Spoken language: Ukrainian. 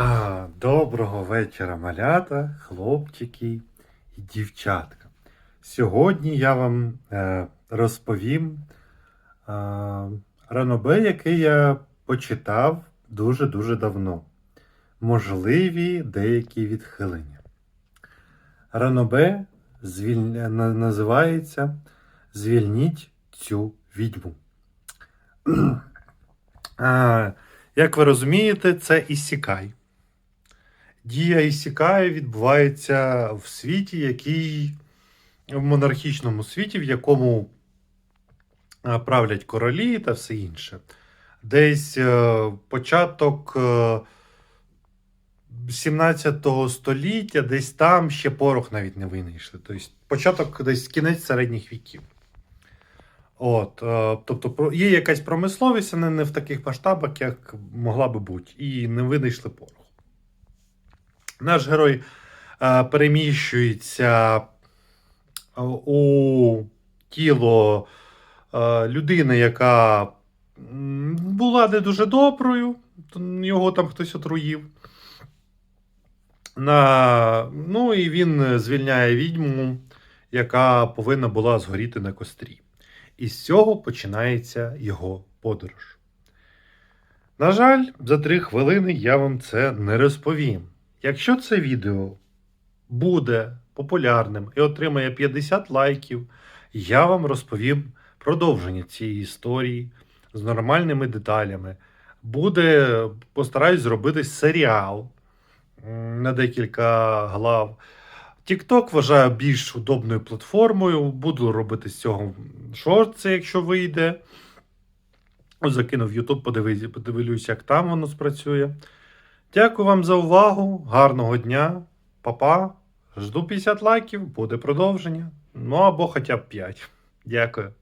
А, доброго вечора, малята, хлопчики і дівчатка. Сьогодні я вам е, розповім е, ранобе, який я почитав дуже-дуже давно. Можливі деякі відхилення. Ранобе звіль... називається Звільніть цю відьму. Як ви розумієте, це Ісікай. Дія Ісікаю відбувається в світі, який в монархічному світі, в якому правлять королі та все інше. Десь е, початок е, 17 століття, десь там ще порох навіть не винайшли. Тобто початок десь кінець середніх віків. От, е, тобто є якась промисловість, але не в таких масштабах, як могла би бути, і не винайшли порох. Наш герой е, переміщується е, у тіло е, людини, яка була не дуже доброю, його там хтось отруїв. На... Ну і він звільняє відьму, яка повинна була згоріти на кострі. І з цього починається його подорож. На жаль, за три хвилини я вам це не розповім. Якщо це відео буде популярним і отримає 50 лайків, я вам розповім продовження цієї історії з нормальними деталями. Буде, постараюсь зробити серіал на декілька глав. TikTok вважаю більш удобною платформою. Буду робити з цього шорти, якщо вийде. Закинув YouTube, подивлюсь, як там воно спрацює. Дякую вам за увагу. Гарного дня. Па-па. Жду 50 лайків, буде продовження. Ну або хоча б 5. Дякую.